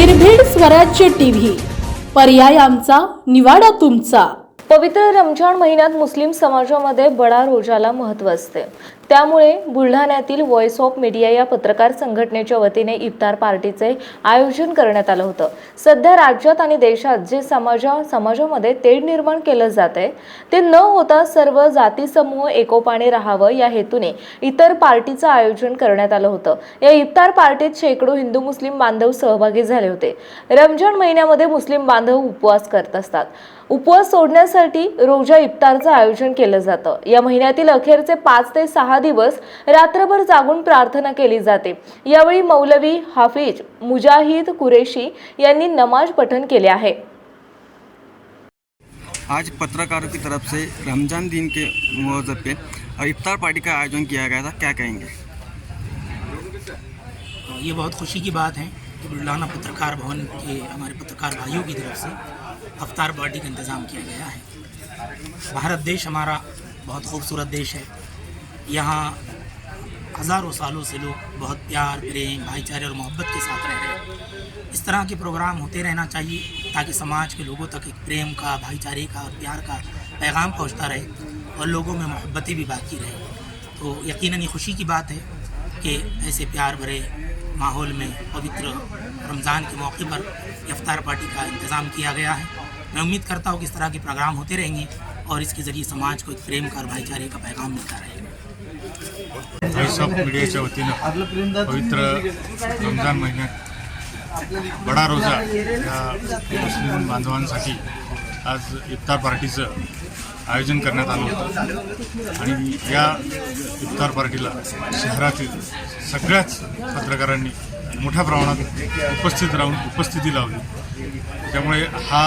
स्वराज्य टीव्ही. पर्याय आमचा निवाडा तुमचा. पवित्र रमजान महिन्यात मुस्लिम समाजामध्ये बडा रोजाला महत्त्व असते. त्यामुळे बुलढाण्यातील व्हॉइस ऑफ मीडिया या पत्रकार संघटनेच्या वतीने इफ्तार पार्टीचे आयोजन करण्यात आलं होतं. सध्या राज्यात आणि देशात जे समाजा समाजामध्ये तेढ निर्माण केलं जात आहे ते न होता सर्व जाती समूह एकोपाने राहावं या हेतूने इतर पार्टीचं आयोजन करण्यात आलं होतं. या इफ्तार पार्टीत शेकडो हिंदू मुस्लिम बांधव सहभागी झाले होते. रमजान महिन्यामध्ये मुस्लिम बांधव उपवास करत असतात. उपवास सोडण्यासाठी रोजा इफ्तारचं आयोजन केलं जातं. या महिन्यातील अखेरचे पाच ते सहा दिवस रात्रभर जागून प्रार्थना केली जाते. यावेळी मौलवी हाफिज मुजाहिद कुरेशी यांनी नमाज पठण केले आहे. आज पत्रकारों की तरफ से रमज़ान दिन के मौजूद पे इफ्तार पार्टी का आयोजन किया गया था. क्या कहेंगे? ये बहुत खुशी की बात है कि बुल्ढाना पत्रकार भवन के हमारे पत्रकार भाइयों की तरफ से अवतार पार्टी का इंतज़ाम किया गया है। भारत देश हमारा बहुत खूबसूरत देश है। यहाँ हज़ारों सालों से लोग बहुत प्यार, प्रेम, भाईचारे और मोहब्बत के साथ रह रहे हैं। इस तरह के प्रोग्राम होते रहना चाहिए ताकि समाज के लोगों तक एक प्रेम का, भाईचारे का और प्यार का पैगाम पहुँचता रहे और लोगों में मोहब्बतें भी बाकी रहे। तो यकीनन ये खुशी की बात है कि ऐसे प्यार भरे माहौल में पवित्र रमज़ान के मौके पर इफ्तार पार्टी का इंतज़ाम किया गया है। मैं उम्मीद करता हूँ कि इस तरह के प्रोग्राम होते रहेंगे और इसके ज़रिए समाज को एक प्रेम का और भाईचारे का पैगाम मिलता रहेगा व्हॉइस ऑफ मीडियाच्या वतीनं पवित्र रमजान महिन्यात बडा रोजा या मुस्लिम बांधवांसाठी आज इफ्तार पार्टीचं आयोजन करण्यात आलं होतं. आणि या इफ्तार पार्टीला शहरातील सगळ्याच पत्रकारांनी मोठ्या प्रमाणात उपस्थित राहून उपस्थिती लावली. त्यामुळे हा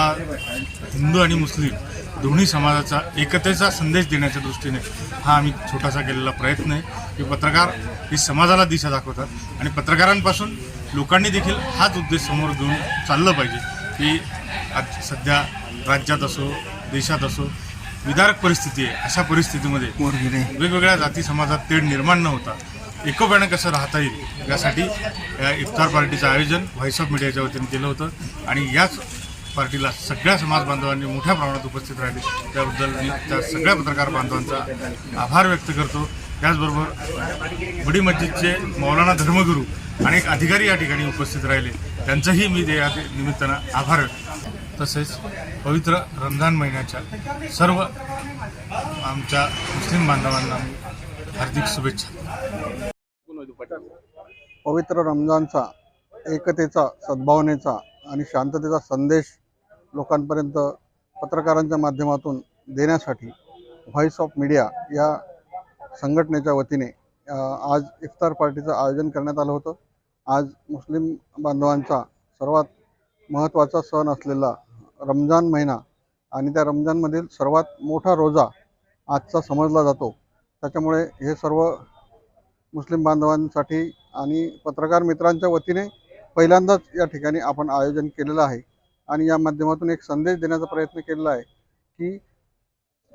हिंदू आणि मुस्लिम दोन्ही समाजाचा एकतेचा संदेश देण्याच्या दृष्टीने हा आम्ही छोटासा केलेला प्रयत्न आहे की पत्रकार ही समाजाला दिशा दाखवतात आणि पत्रकारांपासून लोकांनी देखील हाच उद्देश समोर घेऊन चाललं पाहिजे की आज सध्या राज्यात असो देशात असो विदारक परिस्थिती आहे. अशा परिस्थितीमध्ये वेगवेगळ्या जाती समाजात तेढ निर्माण न होता एकोप्यानं कसं राहता येईल यासाठी या इफ्तार पार्टीचं आयोजन व्हॉइस ऑफ मीडियाच्या वतीने केलं होतं. आणि याच पार्टीला सगळ्या समाज बांधवांनी मोठ्या प्रमाणात उपस्थित राहिले. त्याबद्दल मी त्या सगळ्या पत्रकार बांधवांचा आभार व्यक्त करतो. त्याचबरोबर बडी मस्जिदचे मौलाना धर्मगुरू अनेक अधिकारी या ठिकाणी उपस्थित राहिले. त्यांचंही मी ते या निमित्तानं आभार व्यक्त तसेच पवित्र रमजान महिन्याच्या सर्व आमच्या मुस्लिम बांधवांना हार्दिक शुभेच्छा पवित्र रमजानचा एकतेचा सद्भावनेचा आणि शांततेचा संदेश लोकांपर्यंत पत्रकारांच्या माध्यमातून देण्यासाठी व्हॉइस ऑफ मीडिया या संघटनेच्या वतीने आज इफ्तार पार्टीचं आयोजन करण्यात आलं होतं. आज मुस्लिम बांधवांचा सर्वात महत्त्वाचा सण असलेला रमजान महिना आणि त्या रमजानमधील सर्वात मोठा रोजा आजचा समजला जातो. त्याच्यामुळे हे सर्व मुस्लिम बांधवांसाठी आणि पत्रकार मित्रांच्या वतीने पहिल्यांदाच या ठिकाणी आपण आयोजन केलेलं आहे. आणि या माध्यमातून एक संदेश देण्याचा प्रयत्न केलेला आहे की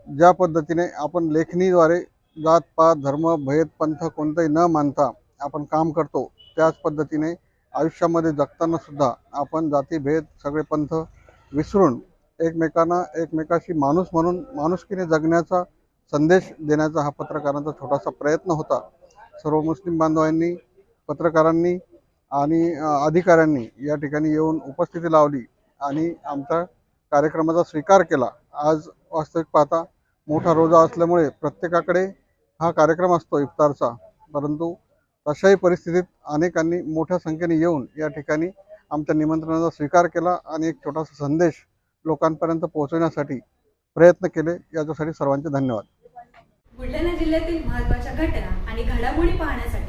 ज्या पद्धतीने आपण लेखणीद्वारे जात पात धर्म भेद पंथ कोणताही न मानता आपण काम करतो त्याच पद्धतीने आयुष्यामध्ये जगताना सुद्धा आपण जातीभेद सगळे पंथ विसरून एकमेकांना एकमेकाशी माणूस म्हणून माणुसकीने जगण्याचा संदेश देण्याचा हा पत्रकारांचा छोटासा प्रयत्न होता. सर्व मुस्लिम बांधवांनी पत्रकारांनी आणि अधिकाऱ्यांनी या ठिकाणी येऊन उपस्थिती लावली. आणि आमच्या कार्यक्रमाचा स्वीकार केला. आज वास्तविक पाहता मोठा रोजा असल्यामुळे प्रत्येकाकडे हा कार्यक्रम असतो इफ्तारचा. परंतु तशाही परिस्थितीत अनेकांनी मोठ्या संख्येने येऊन या ठिकाणी आमच्या निमंत्रणाचा स्वीकार केला आणि एक छोटासा संदेश लोकांपर्यंत पोहोचवण्यासाठी प्रयत्न केले. याच्यासाठी सर्वांचे धन्यवाद. बुलढाणा जिल्ह्यातील महत्त्वाच्या घटना आणि घडामोडी पाहण्यासाठी